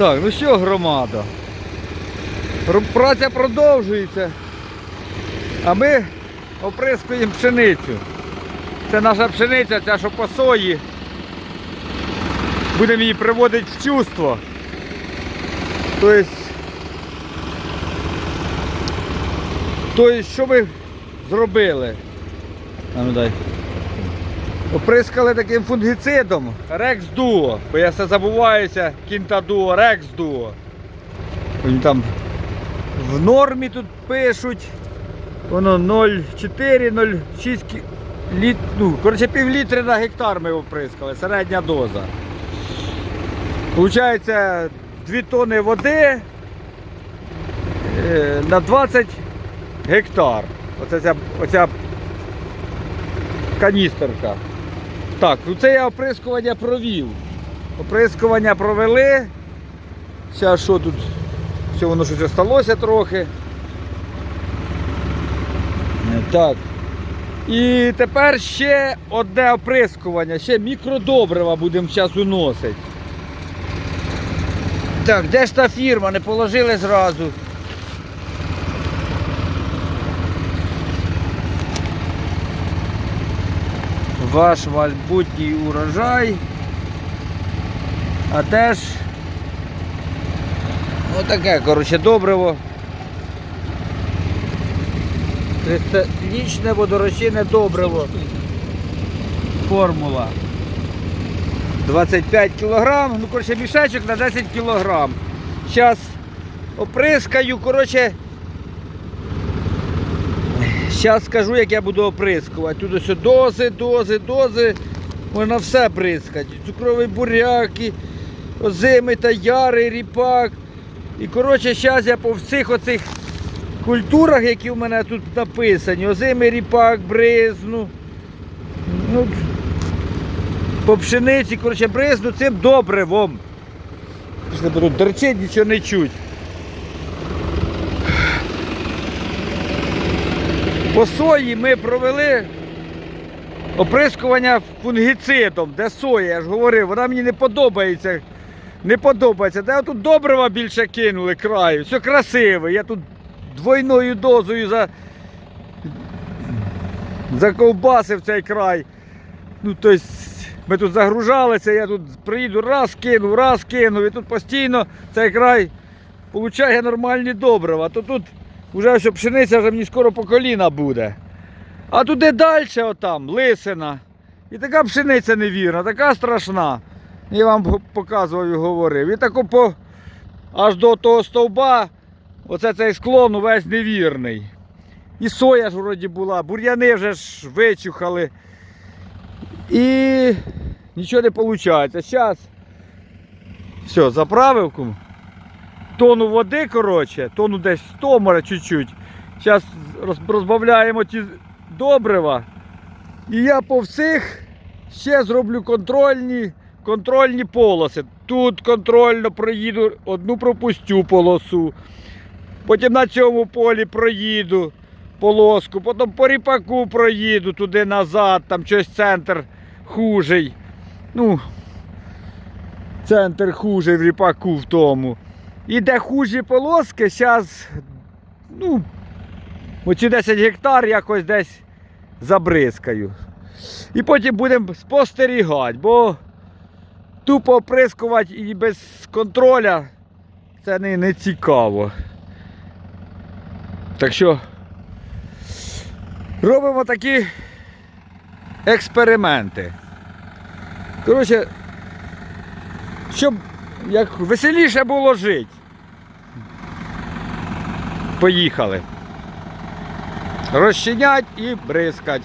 Так, ну що, громада? Праця продовжується. А ми оприскуємо пшеницю. Це наша пшениця, ця що по сої. Будемо її приводити в чувство. Тобто, тобто, що ми зробили? А ну дай. Оприскали таким фунгіцидом Рекс Дуо. Бо я все забуваюся, Кінта Дуо, Рекс Дуо. Вони там в нормі тут пишуть. Воно 0,4, 0,6 літ, ну, коротше, пів літри на гектар ми оприскали, середня доза. Получається 2 тони води е, на 20 гектар. Оце ця, оця каністерка. Так, ну це я оприскування провів. Оприскування провели. Зараз що тут? Все воно щось осталося трохи. Так. І тепер ще одне оприскування, ще мікродобрива будемо зараз уносити. Так, де ж та фірма? Не положили зразу. Ваш майбутній урожай. А теж отаке, коротше, добриво. Кристалічне водорозчинне добриво. Формула. 25 кілограм, ну коротше мішечок на 10 кілограм. Зараз оприскаю, коротше. Зараз скажу, як я буду оприскувати. Тут ось дози, дози, дози. Можна все бризкати. Цукровий буряк, і озими та яри, ріпак. І коротше, зараз я по всіх оцих культурах, які в мене тут написані, озими, ріпак, бризну. Ну, по пшениці, коротше, бризну цим добривом. Пішли дерчить, нічого не чуть. По сої ми провели оприскування фунгіцидом, де соя, я ж говорив, вона мені не подобається. Не подобається. Де тут добрива більше кинули краю. Все красиве. Я тут двойною дозою за... заковбасив цей край. Ну, тобто, ми тут загружалися, я тут приїду, раз кинув, раз кинув, і тут постійно цей край получає нормальні добрива. То тут вже ось пшениця вже мені скоро по коліна буде. А туди далі, отам, лисина. І така пшениця невірна, така страшна. Я вам показував і говорив. І тако по аж до того стовба, оце цей склон увесь невірний. І соя ж вроді була, бур'яни вже ж вичухали. І нічого не виходить. Зараз все, заправив кум. Тону води, коротше, тону десь 100, може чуть-чуть. Зараз розбавляємо ті добрива. І я по всіх ще зроблю контрольні, контрольні полоси. Тут контрольно проїду, одну пропустю полосу. Потім на цьому полі проїду полоску, потім по ріпаку проїду туди назад, там щось центр хужий. Ну, центр хужий в ріпаку в тому. І де хужі полоски, зараз, ну, оці 10 гектар якось десь забризкаю. І потім будемо спостерігати, бо тупо оприскувати і без контроля це не, не цікаво. Так що робимо такі експерименти. Коротше, щоб як веселіше було жити. Поїхали. Розчинять і бризкать.